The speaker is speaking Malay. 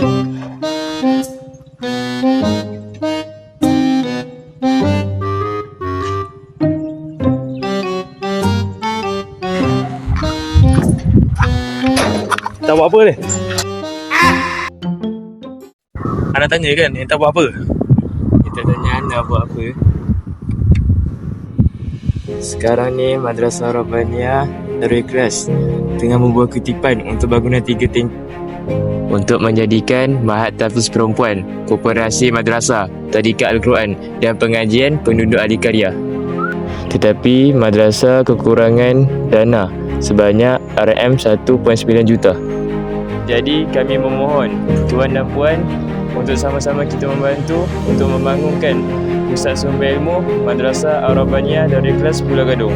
Tak buat apa ni? Ah! Ana tanya kan, entah buat apa? Kita tanya anda buat apa? Sekarang ni Madrasah Rabbania Darul Ikhlas Tengah membuat kutipan untuk bangunan tiga tingkat untuk menjadikan Mahat Tafiz Perempuan, Koperasi Madrasah, Tadika Al-Quran dan pengajian penduduk ahli karya. Tetapi madrasah kekurangan dana sebanyak RM 1.9 juta. Jadi kami memohon tuan dan puan untuk sama-sama kita membantu untuk membangunkan pusat sumber ilmu Madrasah Arabania dari kelas Pulau Gadung.